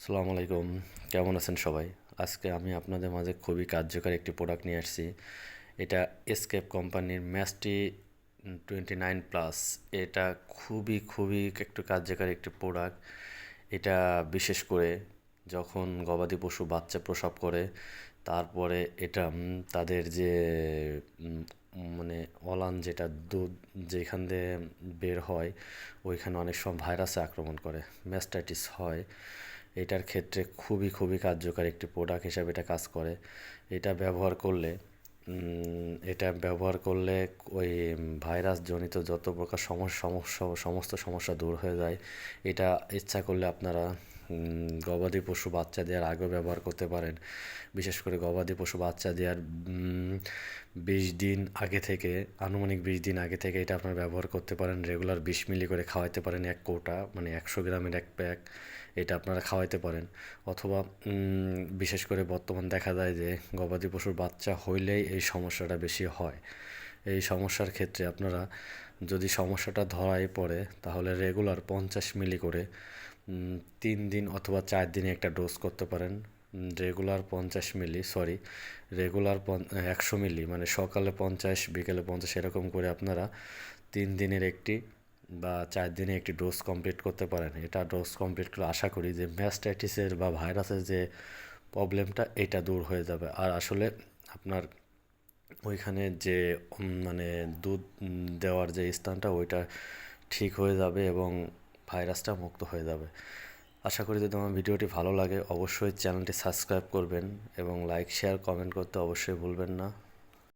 আসসালামু আলাইকুম। কেমন আছেন সবাই? আজকে আমি আপনাদের মাঝে খুবই কার্যকর একটি প্রোডাক্ট নিয়ে আসছি। এটা এসকেপ কোম্পানির ম্যাস্টি টোয়েন্টি নাইন প্লাস এটা খুবই খুবই একটু কার্যকর একটি প্রোডাক্ট এটা বিশেষ করে যখন গবাদি পশু বাচ্চা প্রসব করে, তারপরে এটা তাদের যে মানে অলান যেটা দুধ যেখান দিয়ে বের হয়, ওইখানে অনেক সময় ভাইরাসে আক্রমণ করে ম্যাস্টাইটিস হয়। এটার ক্ষেত্রে খুবই খুবই কার্যকর একটি প্রোডাক্ট হিসাবে এটা কাজ করে। এটা ব্যবহার করলে এটা ব্যবহার করলে ওই ভাইরাস জনিত যত প্রকার সমস্যা সমস্যা, সমস্ত সমস্যা দূর হয়ে যায়, এটা ইচ্ছা করলে আপনারা গবাদি পশু বাচ্চা দেওয়ার আগেও ব্যবহার করতে পারেন। বিশেষ করে গবাদি পশু বাচ্চা দেওয়ার বিশ দিন আগে থেকে, আনুমানিক বিশ দিন আগে থেকে এটা আপনারা ব্যবহার করতে পারেন। রেগুলার বিশ মিলি করে খাওয়াইতে পারেন এক কৌটা মানে একশো গ্রামের এক প্যাক, এটা আপনারা খাওয়াইতে পারেন। অথবা বিশেষ করে বর্তমান দেখা যায় যে গবাদি পশুর বাচ্চা হইলেই এই সমস্যাটা বেশি হয়। এই সমস্যার ক্ষেত্রে আপনারা যদি সমস্যাটা ধরায় পড়ে, তাহলে রেগুলার পঞ্চাশ মিলি করে তিন দিন অথবা চার দিনে একটা ডোজ করতে পারেন। রেগুলার পঞ্চাশ মিলি সরি রেগুলার একশো মিলি মানে সকালে পঞ্চাশ, বিকেলে পঞ্চাশ, এরকম করে আপনারা তিন দিনের একটি বা চার দিনে একটি ডোজ কমপ্লিট করতে পারেন। এটা ডোজ কমপ্লিট করে আশা করি যে ম্যাস্টাইটিসের বা ভাইরাসের যে প্রবলেমটা এটা দূর হয়ে যাবে। আর আসলে আপনার ওইখানে যে মানে দুধ দেওয়ার যে স্থানটা, ওইটা ঠিক হয়ে যাবে এবং ভাইরাসটা মুক্ত হয়ে যাবে। আশা করি যদি আমার ভিডিওটি ভালো লাগে, অবশ্যই চ্যানেলটি সাবস্ক্রাইব করবেন এবং লাইক, শেয়ার, কমেন্ট করতে অবশ্যই ভুলবেন না।